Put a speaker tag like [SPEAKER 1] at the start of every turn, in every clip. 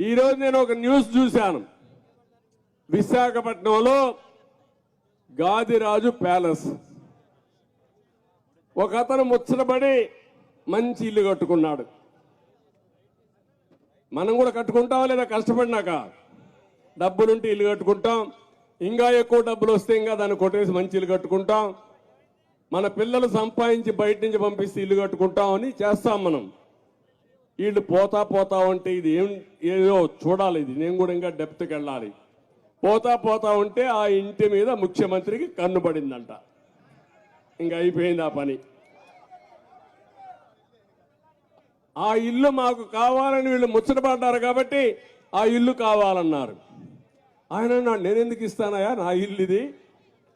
[SPEAKER 1] ఈరోజు నేను ఒక న్యూస్ చూశాను. విశాఖపట్నంలో గాదిరాజు ప్యాలెస్. ఒక అతను ముచ్చటపడి మంచి ఇల్లు కట్టుకున్నాడు. మనం కూడా కట్టుకుంటాం లేదా కష్టపడినాక? డబ్బులుంటే ఇల్లు కట్టుకుంటాం. ఇంకా ఎక్కువ డబ్బులు వస్తే ఇంకా దాన్ని కొట్టేసి మంచి ఇల్లు కట్టుకుంటాం. మన పిల్లలు సంపాదించి బయట నుంచి పంపిస్తే ఇల్లు కట్టుకుంటాం అని చేస్తాం మనం. వీళ్ళు పోతా పోతా ఉంటే ఇది ఏం ఏదో చూడాలి ఇది. నేను కూడా ఇంకా డెప్త్కి వెళ్ళాలి. పోతా పోతా ఉంటే ఆ ఇంటి మీద ముఖ్యమంత్రికి కన్ను పడిందంట. ఇంకా అయిపోయింది ఆ పని. ఆ ఇల్లు మాకు కావాలని వీళ్ళు ముచ్చటపడ్డారు కాబట్టి ఆ ఇల్లు కావాలన్నారు. ఆయన అన్నాడు నేను ఎందుకు ఇస్తానయా నా ఇల్లు ఇది.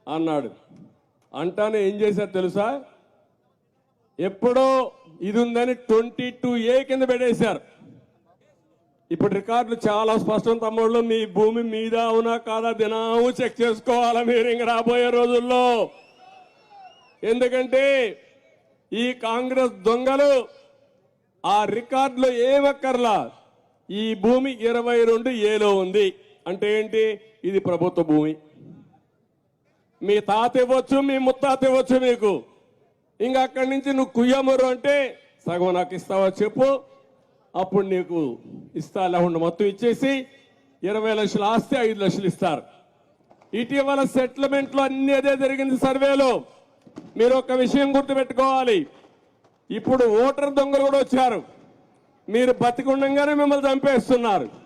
[SPEAKER 1] అన్నాడు. అంటానే ఏం చేశారు తెలుసా? ఎప్పుడో ఇది ఉందని ట్వంటీ టూ ఏ కింద పెట్టేశారు. ఇప్పుడు రికార్డులు చాలా స్పష్టం తమ్ముళ్ళు మీ భూమి మీద అవునా కాదా దినాము చెక్ చేసుకోవాలా మీరు ఇంక రాబోయే రోజుల్లో. ఎందుకంటే ఈ కాంగ్రెస్ దొంగలు ఆ రికార్డులో ఏమక్కర్లా ఈ భూమి ఇరవై రెండు ఏలో ఉంది. అంటే ఏంటి? ఇది ప్రభుత్వ భూమి. మీ తాత ఇవ్వచ్చు మీ ముత్తాత ఇవ్వచ్చు మీకు. ఇంకా అక్కడి నుంచి నువ్వు కుయ్యమరు అంటే సగం నాకు ఇస్తావా చెప్పు. అప్పుడు నీకు ఇస్తా లేకుండా మొత్తం ఇచ్చేసి ఇరవై లక్షలు ఆస్తే ఐదు లక్షలు ఇస్తారు. ఇటీవల సెటిల్మెంట్లో అన్ని అదే జరిగింది సర్వేలో. మీరు ఒక విషయం గుర్తుపెట్టుకోవాలి. ఇప్పుడు ఓటర్ దొంగలు కూడా వచ్చారు. మీరు బతికుండగానే మిమ్మల్ని చంపేస్తున్నారు.